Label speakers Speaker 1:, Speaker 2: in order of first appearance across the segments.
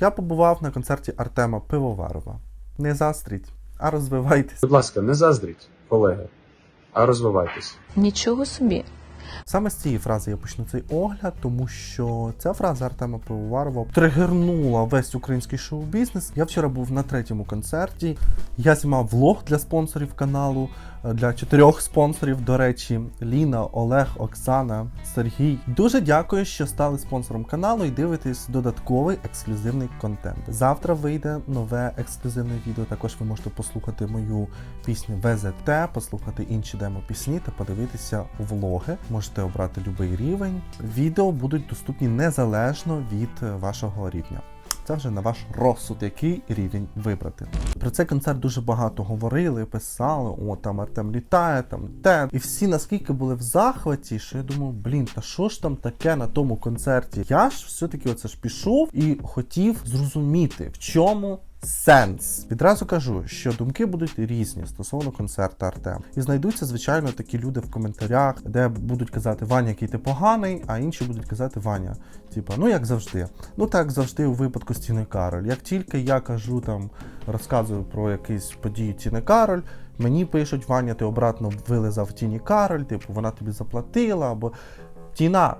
Speaker 1: Я побував на концерті Артема Пивоварова. Не застріть, а розвивайтесь.
Speaker 2: Будь ласка, не заздріть, колеги, а розвивайтесь.
Speaker 3: Нічого собі.
Speaker 1: Саме з цієї фрази я почну цей огляд, тому що ця фраза Артема Пивоварова тригернула весь український шоу-бізнес. Я вчора був на третьому концерті. Я знімав влог для спонсорів каналу, для чотирьох спонсорів. До речі, Ліна, Олег, Оксана, Сергій. Дуже дякую, що стали спонсором каналу і дивитесь додатковий ексклюзивний контент. Завтра вийде нове ексклюзивне відео. Також ви можете послухати мою пісню ВЗТ, послухати інші демо-пісні та подивитися влоги. Можете обрати будь-який рівень. Відео будуть доступні незалежно від вашого рівня. Це вже на ваш розсуд, який рівень вибрати. Про цей концерт дуже багато говорили, писали. О, там Артем літає, там те. І всі наскільки були в захваті, що я думав, блін, та що ж там таке на тому концерті? Я ж все-таки оце ж пішов і хотів зрозуміти, в чому. Сенс відразу кажу, що думки будуть різні стосовно концерту Артем. І знайдуться, звичайно, такі люди в коментарях, де будуть казати Ваня, який ти поганий, а інші будуть казати Ваня, типа, ну як завжди. Ну так завжди у випадку з Тіни Кароль. Як тільки я кажу там, розказую про якісь події Тіни Кароль, мені пишуть Ваня, ти обратно вилизав Тіні Кароль, типу вона тобі заплатила, або Тіна.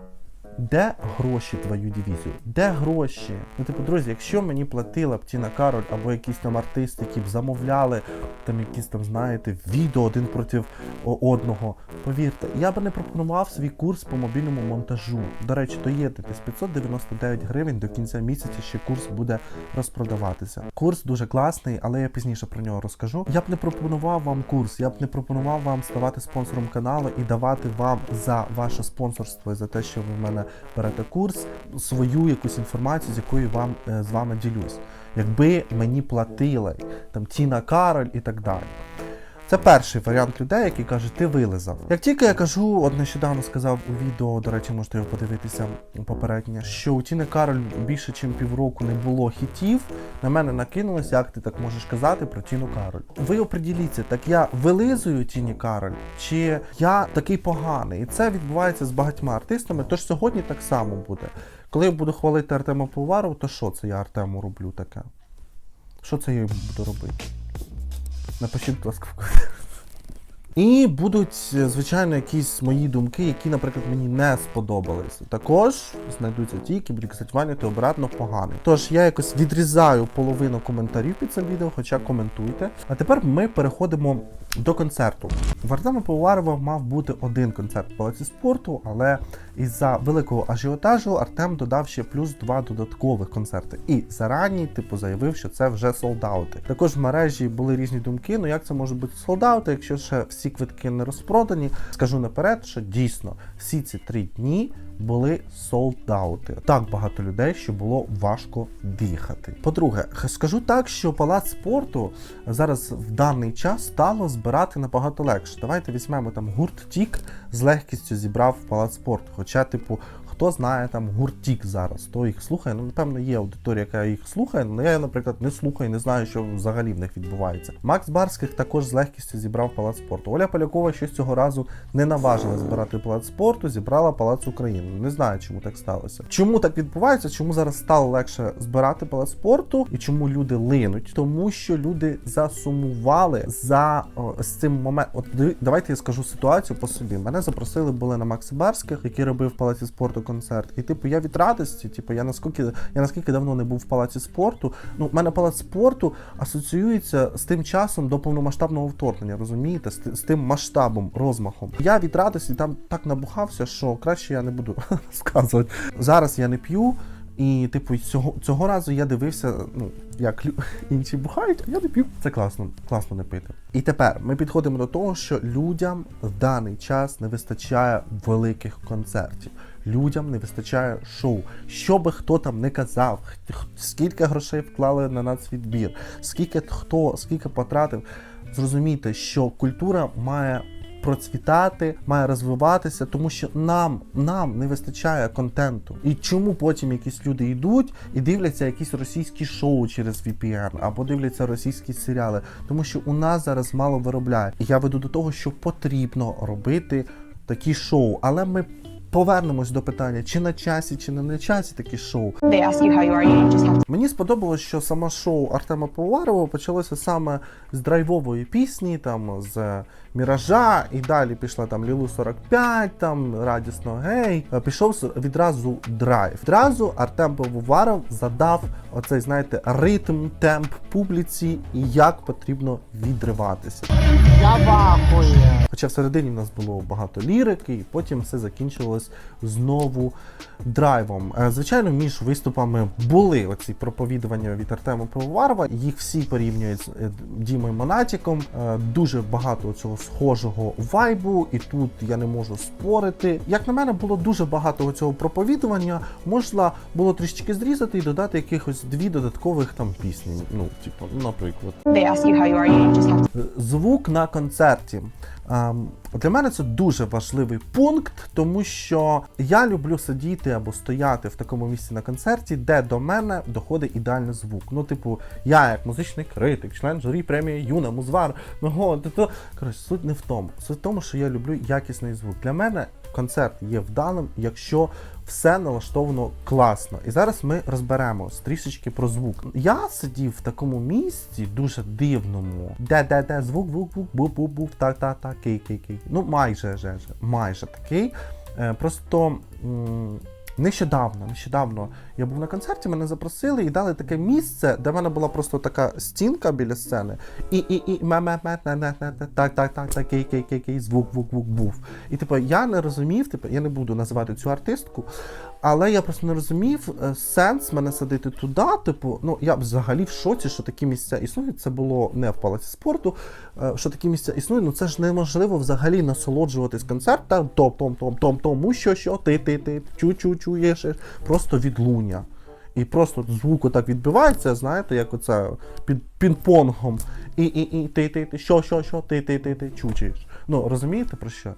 Speaker 1: Де гроші твою дивізію? Де гроші? Ну, типу, друзі, якщо мені платила б Тіна Кароль або якісь там артисти, які б замовляли там якісь там, знаєте, відео один проти одного, повірте, я би не пропонував свій курс по мобільному монтажу. До речі, доєднуйтесь 599 гривень до кінця місяця ще курс буде розпродаватися. Курс дуже класний, але я пізніше про нього розкажу. Я б не пропонував вам курс, я б не пропонував вам ставати спонсором каналу і давати вам за ваше спонсорство і за те, що ви в мене берете курс, свою якусь інформацію, з якою вам е, з вами ділюсь. Якби мені платили там Тіна Кароль і так далі. Це перший варіант людей, які кажуть, ти вилизав. Як тільки я кажу, от нещодавно сказав у відео, до речі, можете його подивитися попереднє, що у Тіни Кароль більше, ніж півроку не було хітів, на мене накинулось, як ти так можеш казати про Тіну Кароль. Ви оприділіться, так я вилизую Тіні Кароль, чи я такий поганий. І це відбувається з багатьма артистами. Тож сьогодні так само буде. Коли я буду хвалити Артема Поварова, то що це я Артему роблю таке? Що це я йому буду робити? Напишіть, будь ласка, в коментарях. І будуть, е, звичайно, якісь мої думки, які, наприклад, мені не сподобались. Також знайдуться ті, які будуть казати, Ваня, обратно поганий. Тож я якось відрізаю половину коментарів під цим відео, хоча коментуйте. А тепер ми переходимо до концерту. В Артема Пивоварова мав бути один концерт в палаці спорту, але із-за великого ажіотажу Артем додав ще плюс два додаткових концерти. І зарані, типу, заявив, що це вже солдаути. Також в мережі були різні думки. Ну як це може бути солдаути, якщо ще всі квитки не розпродані? Скажу наперед, що дійсно всі ці три дні були солдаути. Так багато людей, що було важко дихати. По-друге, скажу так, що палац спорту зараз в даний час стало збирати набагато легше. Давайте візьмемо там гурт Тік з легкістю зібрав палац спорту. Хоча, типу, хто знає там гурт Тік зараз, хто їх слухає. Ну, напевно, є аудиторія, яка їх слухає, але я, наприклад, не слухаю, не знаю, що взагалі в них відбувається. Макс Барських також з легкістю зібрав палац спорту. Оля Полякова щось цього разу не наважила збирати палац спорту, зібрала палац України. Не знаю, чому так сталося. Чому так відбувається? Чому зараз стало легше збирати палац спорту і чому люди линуть? Тому що люди засумували за о, з цим моментом. От давайте я скажу ситуацію по собі. Мене запросили були на Максі Барських, який робив в палаці спорту концерт. І типу я від радості, типу, я наскільки я наскільки давно не був в палаці спорту. Ну, в мене палац спорту асоціюється з тим часом до повномасштабного вторгнення, розумієте? З, з тим масштабом, розмахом. Я від радості там так набухався, що краще я не буду розказувати. Зараз я не п'ю. І, типу, цього, цього разу я дивився, ну, як інші бухають, а я не п'ю. Це класно, класно не пити. І тепер ми підходимо до того, що людям в даний час не вистачає великих концертів. Людям не вистачає шоу. Що би хто там не казав, скільки грошей вклали на нацвідбір, скільки хто, скільки потратив. Зрозумійте, що культура має процвітати, має розвиватися, тому що нам, нам не вистачає контенту. І чому потім якісь люди йдуть і дивляться якісь російські шоу через VPN або дивляться російські серіали, тому що у нас зараз мало виробляє. І я веду до того, що потрібно робити такі шоу, але ми. Повернемось до питання, чи на часі, чи не на часі такі шоу.
Speaker 3: They ask you how you are, you just have to
Speaker 1: Мені сподобалось, що саме шоу Артема Поварова почалося саме з драйвової пісні, там з Міража, і далі пішла там Лілу 45, там радісно гей. Е, Пішов відразу драйв. Відразу Артем Пивоваров задав оцей, знаєте, ритм, темп публіці і як потрібно відриватися. Хоча всередині в нас було багато лірики, і потім все закінчилось знову драйвом. Е, Звичайно, між виступами були оці проповідування від Артема Пивоварова. Їх всі порівнюють з е, Дімою Монатіком. Дуже багато цього схожого вайбу, і тут я не можу спорити. Як на мене, було дуже багато цього проповідування. Можна було трішечки зрізати і додати якихось дві додаткових там пісні. Ну, типу, наприклад.
Speaker 3: they ask you how you are, you just have to
Speaker 1: Звук на концерті. Ем, Для мене це дуже важливий пункт, тому що я люблю сидіти або стояти в такому місці на концерті, де до мене доходить ідеальний звук. Ну, типу, я як музичний критик, член журі премії Юна, Музвар, ну коротше, суть не в тому. Суть в тому, що я люблю якісний звук. Для мене концерт є вдалим, якщо все налаштовано класно. І зараз ми розберемо трішечки про звук. Я сидів в такому місці дуже дивному, де де де звук, звук, звук, бу-бу-бу, так, так, так, кей, кей, кей. Ну, майже же, же, майже такий. Е, просто. Нещодавно, нещодавно я був на концерті, мене запросили і дали таке місце, де в мене була просто така стінка біля сцени. І і і ме ме ме не не не не так так так так кей кей кей кей звук звук звук був. І типу я не розумів, типу я не буду називати цю артистку, але я просто не розумів е, сенс мене садити туди. Типу, ну я взагалі в шоці, що такі місця існують. Це було не в палаці спорту. е, Що такі місця існують, ну це ж неможливо взагалі насолоджуватись концертом, том, том, том, том, тому що що ти, ти, ти, чу, чу, чуєш, просто відлуння. І просто звук отак відбивається, знаєте, як оце під пінг-понгом. І, і, і ти, ти, ти, що, що, що, ти, ти, ти, ти, чучиш. Ну, розумієте про що?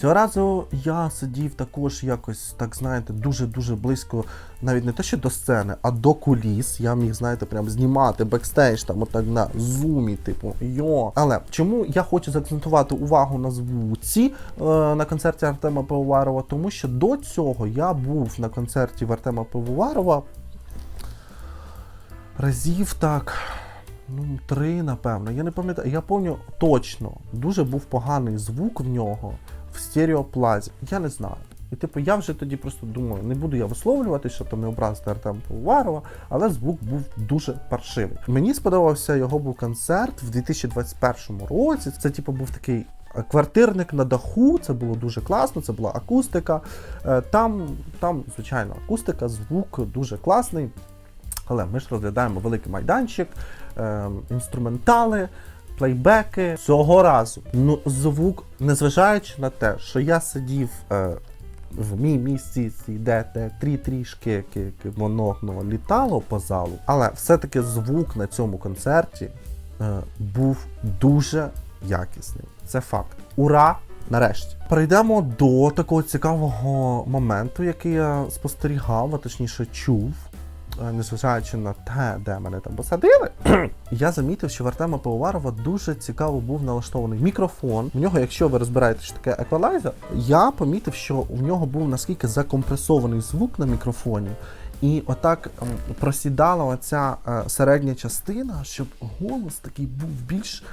Speaker 1: Цього разу я сидів також якось, так знаєте, дуже-дуже близько, навіть не те, що до сцени, а до куліс. Я міг, знаєте, прям знімати бекстейдж, там отак на зумі, типу, йо. Але чому я хочу заакцентувати увагу на звуці е, на концерті Артема Пивоварова? Тому що до цього я був на концерті Артема Пивоварова разів так. Ну, три, напевно. Я не пам'ятаю. Я пам'ятаю точно, дуже був поганий звук в нього в стереоплазі. Я не знаю. І типу, я вже тоді просто думаю, не буду я висловлювати, щоб там не образити Артема Пивоварова, але звук був дуже паршивий. Мені сподобався його був концерт в 2021 році. Це типу був такий. е, Квартирник на даху, це було дуже класно, це була акустика. Е, Там, там, звичайно, акустика, звук дуже класний. Але ми ж розглядаємо великий майданчик, е, інструментали, плейбеки. Цього разу ну, звук, незважаючи на те, що я сидів е, в мій місці, де, де трі трішки ки- ки- воно ну, літало по залу, але все-таки звук на цьому концерті е, був дуже якісний. Це факт. Ура! Нарешті перейдемо до такого цікавого моменту, який я спостерігав, а точніше чув незважаючи на те, де мене там посадили, я замітив, що в Артема Пивоварова дуже цікаво був налаштований мікрофон. В нього, якщо ви розбираєте, що таке еквалайзер, я помітив, що в нього був наскільки закомпресований звук на мікрофоні. І отак ем, просідала оця е, середня частина, щоб голос такий був більш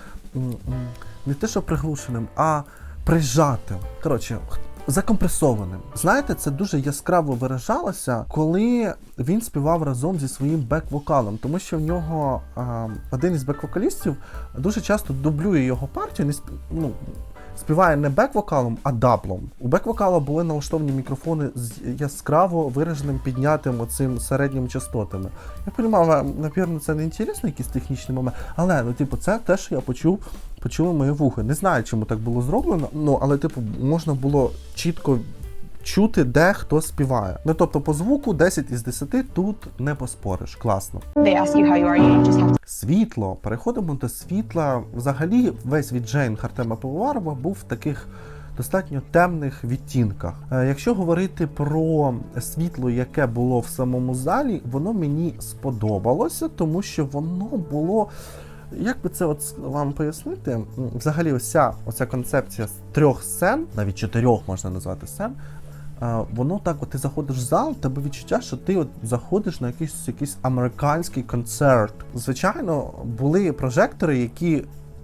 Speaker 1: не те, що приглушеним, а прижатим. Коротше, закомпресованим. Знаєте, це дуже яскраво виражалося, коли він співав разом зі своїм бек-вокалом, тому що в нього а, один із бек-вокалістів дуже часто дублює його партію, не сп... ну, співає не бек-вокалом, а даблом. У бек-вокала були налаштовані мікрофони з яскраво вираженим піднятим оцим середніми частотами. Я розумію, напевно, це не інтересно, якийсь технічний момент, але ну, типу, це те, що я почув почули мої вухи. Не знаю, чому так було зроблено, ну але типу можна було чітко чути, де хто співає. Ну тобто по звуку 10 із 10 тут не поспориш. Класно.
Speaker 3: They ask you how you are, you just have
Speaker 1: Світло. Переходимо до світла. Взагалі, весь від Джейн Хартема Пивоварова був в таких. Достатньо темних відтінках. Е, Якщо говорити про світло, яке було в самому залі, воно мені сподобалося, тому що воно було як би це от вам пояснити? Взагалі, вся ця оця концепція з трьох сцен, навіть чотирьох можна назвати сцен, воно так, от ти заходиш в зал, тебе відчуття, що ти от заходиш на якийсь якийсь американський концерт. Звичайно, були прожектори, які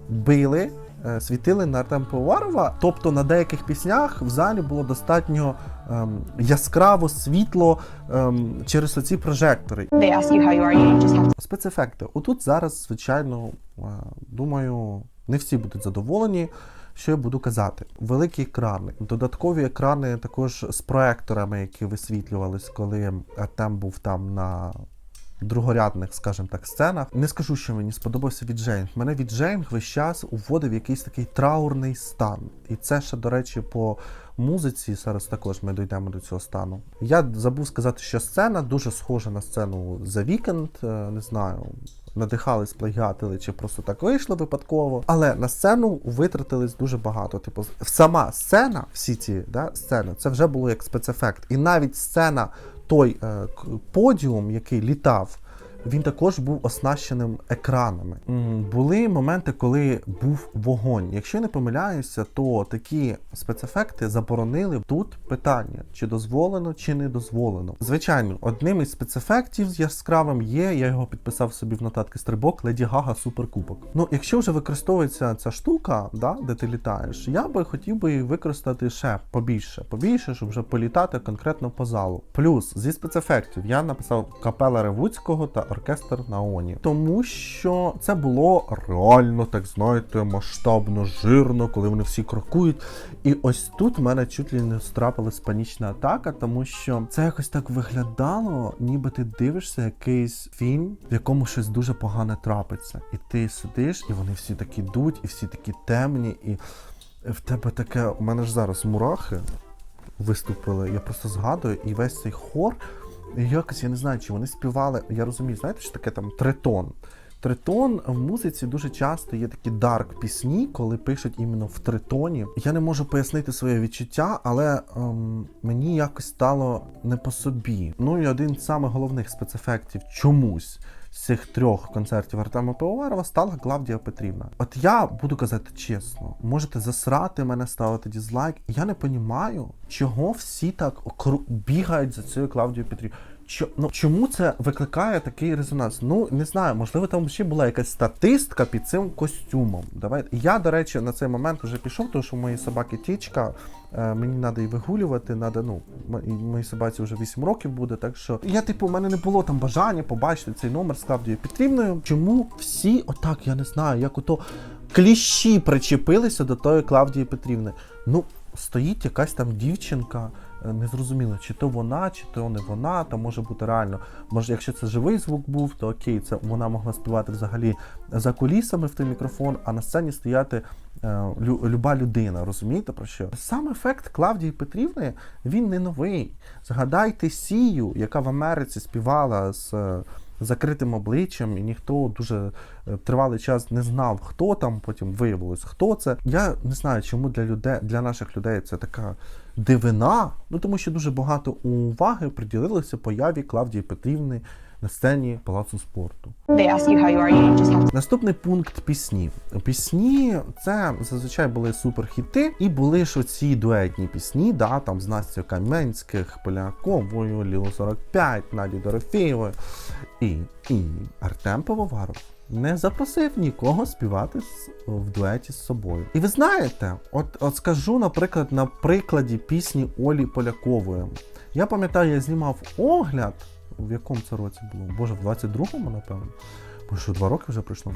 Speaker 1: били. Е, Світили на Артем Пивоварова, тобто на деяких піснях в залі було достатньо ем, яскраво світло ем, через оці прожектори.
Speaker 3: They ask you how you are, you just have to
Speaker 1: Спецефекти. Отут зараз, звичайно, е, думаю, не всі будуть задоволені. Що я буду казати? Великі екрани, додаткові екрани також з проекторами, які висвітлювались, коли Артем був там на другорядних, скажімо так, сценах. Не скажу, що мені сподобався віджейнг. Мене віджейнг весь час уводив якийсь такий траурний стан. І це ще, до речі, по музиці. Зараз також ми дійдемо до цього стану. Я забув сказати, що сцена дуже схожа на сцену The Weeknd, е, не знаю. Надихались, плагіатили, чи просто так вийшло випадково. Але на сцену витратились дуже багато. Типу, сама сцена, всі ці да, сцени, це вже було як спецефект. І навіть сцена, той е, подіум, який літав, він також був оснащеним екранами. Були моменти, коли був вогонь. Якщо я не помиляюся, то такі спецефекти заборонили. Тут питання, чи дозволено, чи не дозволено. Звичайно, одним із спецефектів з яскравим є. Я його підписав собі в нотатки стрибок Леді Гага Суперкубок. Ну, якщо вже використовується ця штука, да, де ти літаєш, я би хотів би її використати ще побільше, побільше, щоб вже політати конкретно по залу. Плюс зі спецефектів я написав капела Ревуцького та оркестр Наоні, тому що це було реально, так знаєте, масштабно, жирно, коли вони всі крокують. І ось тут в мене чуть ли не страпилась панічна атака, тому що це якось так виглядало, ніби ти дивишся якийсь фільм, в якому щось дуже погане трапиться. І ти сидиш, і вони всі такі йдуть, і всі такі темні, і в тебе таке. У мене ж зараз мурахи виступили. Я просто згадую, і весь цей хор. Якось я не знаю, чи вони співали. Я розумію, знаєте, що таке там тритон. Тритон в музиці дуже часто є такі дарк пісні, коли пишуть іменно в тритоні. Я не можу пояснити своє відчуття, але ем, мені якось стало не по собі. Ну і один з самих головних спецефектів чомусь з цих трьох концертів Артема Пивоварова стала Клавдія Петрівна. От я буду казати чесно, можете засрати мене, ставити дізлайк. Я не розумію, чого всі так бігають за цією Клавдією Петрівною. Чо, ну, чому це викликає такий резонанс? Ну не знаю, можливо, там ще була якась статистка під цим костюмом. Давайте. Я, до речі, на цей момент вже пішов, тому що у моєї собаки тічка. Е, мені треба її вигулювати, надо, ну, моїй собаці вже 8 років буде, так що я, типу, у мене не було там бажання побачити цей номер з Клавдією Петрівною. Чому всі отак, я не знаю, як ото кліщі причепилися до тої Клавдії Петрівни? Ну, стоїть якась там дівчинка, е, незрозуміло, чи то вона, чи то не вона, там може бути реально. Може, якщо це живий звук був, то окей, це вона могла співати взагалі за кулісами в той мікрофон, а на сцені стояти люба людина. Розумієте про що? Сам ефект Клавдії Петрівни він не новий. Згадайте Сію, яка в Америці співала з. е, Закритим обличчям, і ніхто дуже е, тривалий час не знав, хто там, потім виявилось, хто це. Я не знаю, чому для людей, для наших людей це така дивина. Ну тому що дуже багато уваги приділилося появі Клавдії Петрівни на сцені Палацу спорту. Наступний пункт пісні. Пісні це зазвичай були суперхіти, і були ж оці дуетні пісні, да, там з Настю Каменських, Поляковою, Ліло 45, Наді Дорофєєвою. І, і Артем Пивоваров не запросив нікого співати в дуеті з собою. І ви знаєте, от, от скажу, наприклад, на прикладі пісні Олі Полякової. Я пам'ятаю, я знімав огляд, в якому це році було? Боже, в 22-му, напевно. Бо що два роки вже пройшло.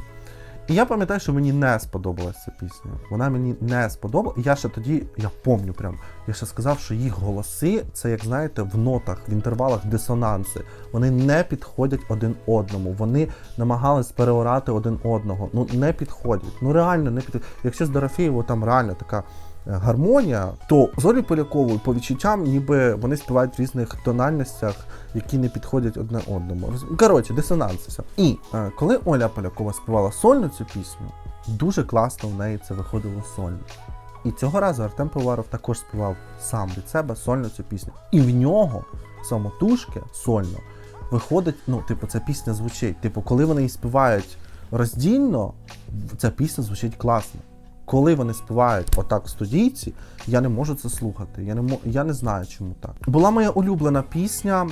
Speaker 1: І я пам'ятаю, що мені не сподобалася ця пісня. Вона мені не сподобала. Я ще тоді, я помню прям, я ще сказав, що їх голоси, це, як знаєте, в нотах, в інтервалах дисонанси. Вони не підходять один одному. Вони намагались переорати один одного. Ну не підходять. Ну реально не підходять. Якщо з Дорофєєвою там реально така. Е, Гармонія, то з Олі Поляковою по відчуттям, ніби вони співають в різних тональностях, які не підходять одне одному. Коротше, дисонанс все. І е, коли Оля Полякова співала сольно цю пісню, дуже класно в неї це виходило сольно. І цього разу Артем Пиваров також співав сам від себе сольно цю пісню. І в нього самотужки сольно виходить, ну, типу, ця пісня звучить. Типу, коли вони її співають роздільно, ця пісня звучить класно. Коли вони співають отак в студійці, я не можу це слухати. Я не я не знаю, чому так. Була моя улюблена пісня.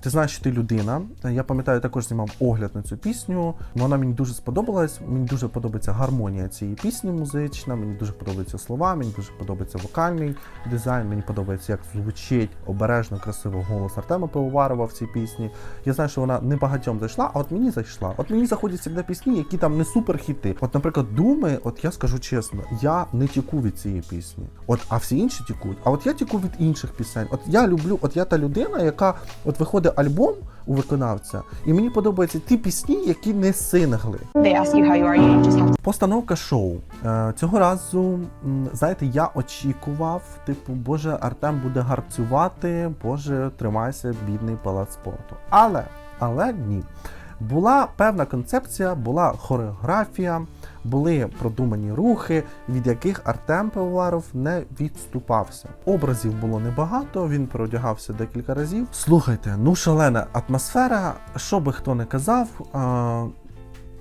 Speaker 1: Ти знаєш, що ти людина. Я пам'ятаю, також знімав огляд на цю пісню. Вона мені дуже сподобалась. Мені дуже подобається гармонія цієї пісні музична. Мені дуже подобаються слова, мені дуже подобається вокальний дизайн. Мені подобається, як звучить обережно, красиво голос Артема Пивоварова в цій пісні. Я знаю, що вона не багатьом зайшла, а от мені зайшла. От мені заходять завжди пісні, які там не супер хіти. От, наприклад, думи, от я скажу чесно, я не тіку від цієї пісні. От, а всі інші тікуть. А от я тіку від інших пісень. От я люблю, от я та людина, яка от виходить альбом у виконавця, і мені подобаються ті пісні, які не сингли.
Speaker 3: To
Speaker 1: Постановка шоу. Е, цього разу, знаєте, я очікував, типу, боже, Артем буде гарцювати, боже, тримайся, бідний палац спорту. Але, але ні. Була певна концепція, була хореографія, були продумані рухи, від яких Артем Пивоваров не відступався. Образів було небагато, він переодягався декілька разів. Слухайте, ну шалена атмосфера, що би хто не казав,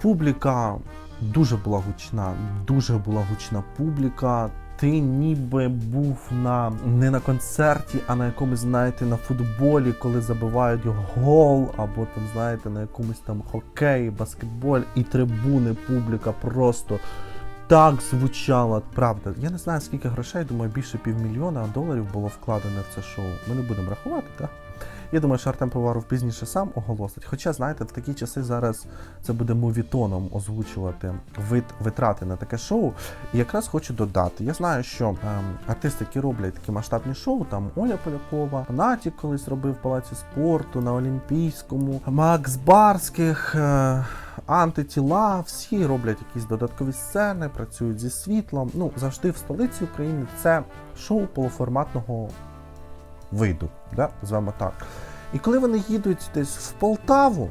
Speaker 1: публіка дуже була гучна, дуже була гучна публіка. Ти ніби був на не на концерті, а на якомусь, знаєте, на футболі, коли забивають гол, або там, знаєте, на якомусь там хокеї, баскетболі, і трибуни, публіка просто так звучала. Правда, я не знаю скільки грошей, думаю, більше півмільйона доларів було вкладено в це шоу. Ми не будемо рахувати, так? Я думаю, що Артем Поваров пізніше сам оголосить. Хоча, знаєте, в такі часи зараз це буде мовітоном озвучувати вит, витрати на таке шоу. І якраз хочу додати: я знаю, що ем, артисти, які роблять такі масштабні шоу, там Оля Полякова, Натік колись робив в палаці спорту на Олімпійському, Макс Барських. Е, Антитіла, всі роблять якісь додаткові сцени, працюють зі світлом. Ну, завжди в столиці України це шоу полуформатного виду, да? звемо так. І коли вони їдуть десь в Полтаву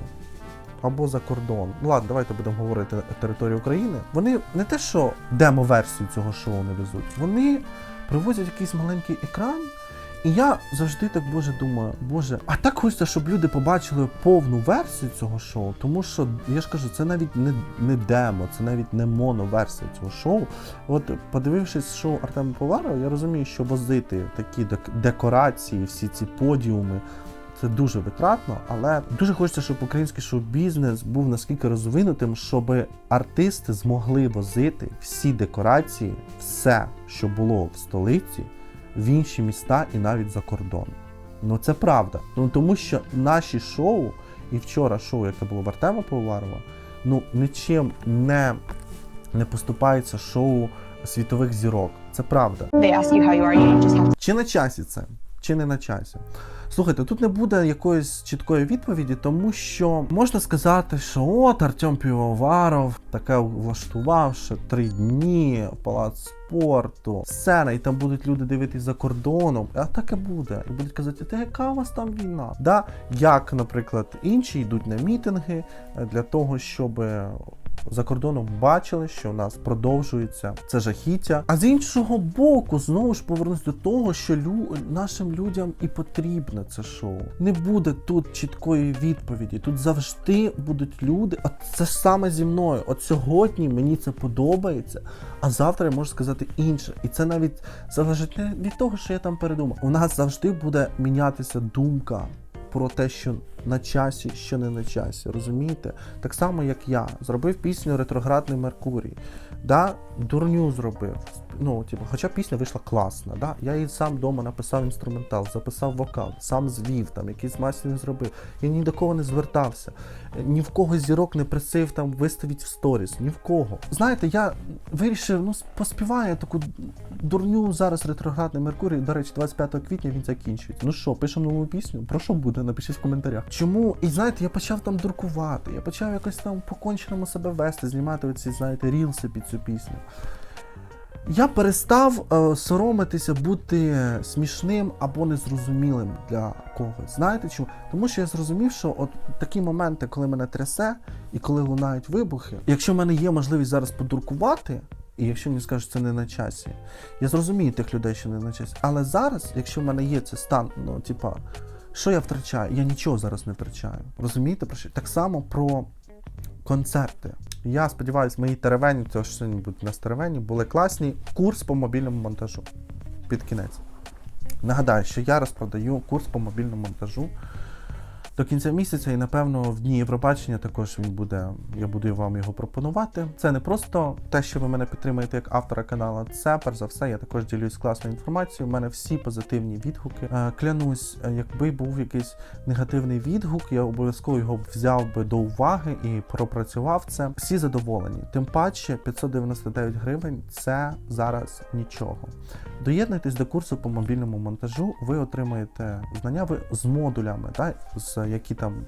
Speaker 1: або за кордон, ну ладно, давайте будемо говорити територію України, вони не те, що демо-версію цього шоу не везуть, вони привозять якийсь маленький екран. І я завжди так боже думаю, боже, а так хочеться, щоб люди побачили повну версію цього шоу, тому що я ж кажу, це навіть не, не демо, це навіть не моноверсія цього шоу. От подивившись шоу Артема Поварова, я розумію, що возити такі декорації, всі ці подіуми. Це дуже витратно, але дуже хочеться, щоб український шоу-бізнес був наскільки розвинутим, щоб артисти змогли возити всі декорації, все, що було в столиці, в інші міста і навіть за кордон. Ну це правда. Ну тому що наші шоу, і вчора шоу, яке було в Артема Поварова, ну нічим не, не поступається шоу світових зірок. Це правда.
Speaker 3: They ask you how you are, you just have to
Speaker 1: Чи на часі це, чи не на часі? Слухайте, тут не буде якоїсь чіткої відповіді, тому що можна сказати, що от Артем Півоваров таке влаштував ще три дні в палац спорту, сцена, і там будуть люди дивитись за кордоном. А таке буде. І будуть казати, та яка у вас там війна? Да? Як, наприклад, інші йдуть на мітинги для того, щоб за кордоном бачили, що у нас продовжується це жахіття. А з іншого боку, знову ж повернусь до того, що лю... нашим людям і потрібне це шоу. Не буде тут чіткої відповіді. Тут завжди будуть люди. От це ж саме зі мною. От сьогодні мені це подобається, а завтра я можу сказати інше. І це навіть залежить не від того, що я там передумав. У нас завжди буде мінятися думка про те, що на часі, що не на часі. Розумієте? Так само, як я зробив пісню Ретроградний Меркурій. Да, дурню зробив. Ну, типу, хоча пісня вийшла класна. Да? Я її сам вдома написав інструментал, записав вокал, сам звів, там якийсь мастеринг зробив. Я ні до кого не звертався. Ні в кого зірок не просив там виставити в сторіс, ні в кого. Знаєте, я вирішив, ну, поспіваю таку дурню зараз ретроградний Меркурій. До речі, 25 квітня він закінчується. Ну що, пишемо нову пісню? Про що буде? Напишіть в коментарях. Чому? І знаєте, я почав там дуркувати, я почав якось там по-конченому себе вести, знімати оці, знаєте, рілси під цю пісню. Я перестав е, соромитися бути смішним або незрозумілим для когось. Знаєте чому? Тому що я зрозумів, що от такі моменти, коли мене трясе і коли лунають вибухи, якщо в мене є можливість зараз подуркувати, і якщо мені скажуть, що це не на часі, я зрозумію тих людей, що не на часі. Але зараз, якщо в мене є цей стан, ну типа, що я втрачаю? Я нічого зараз не втрачаю. Розумієте про що? Так само про концерти. Я сподіваюся, мої теревені, це ж будуть на теревені, були класні. Курс по мобільному монтажу. Під кінець. Нагадаю, що я розпродаю курс по мобільному монтажу до кінця місяця, і напевно в дні Євробачення також він буде. Я буду вам його пропонувати. Це не просто те, що ви мене підтримуєте як автора каналу. Це перш за все, я також ділюсь класною інформацією. У мене всі позитивні відгуки. Е, Клянусь, е, якби був якийсь негативний відгук, я обов'язково його взяв би до уваги і пропрацював це. Всі задоволені. Тим паче 599 гривень це зараз нічого. Доєднуйтесь до курсу по мобільному монтажу, ви отримаєте знання ви з модулями, та, з які там.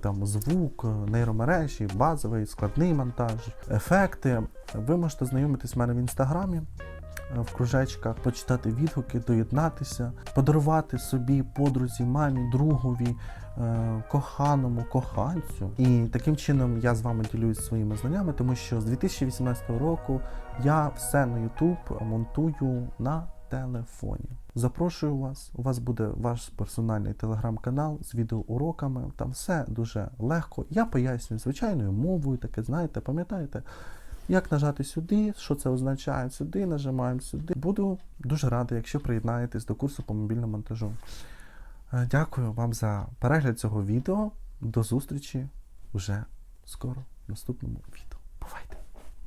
Speaker 1: Там звук, нейромережі, базовий, складний монтаж, ефекти. Ви можете знайомитись в мене в інстаграмі е, в кружечках, почитати відгуки, доєднатися, подарувати собі подрузі, мамі, другові, е, коханому, коханцю. І таким чином я з вами ділюсь своїми знаннями, тому що з 2018 року я все на YouTube монтую на телефоні. Запрошую вас. У вас буде ваш персональний телеграм-канал з відеоуроками. Там все дуже легко. Я пояснюю звичайною мовою, таке знаєте, пам'ятаєте, як нажати сюди, що це означає сюди, нажимаємо сюди. Буду дуже радий, якщо приєднаєтесь до курсу по мобільному монтажу. Е, Дякую вам за перегляд цього відео. До зустрічі вже скоро в наступному відео. Бувайте!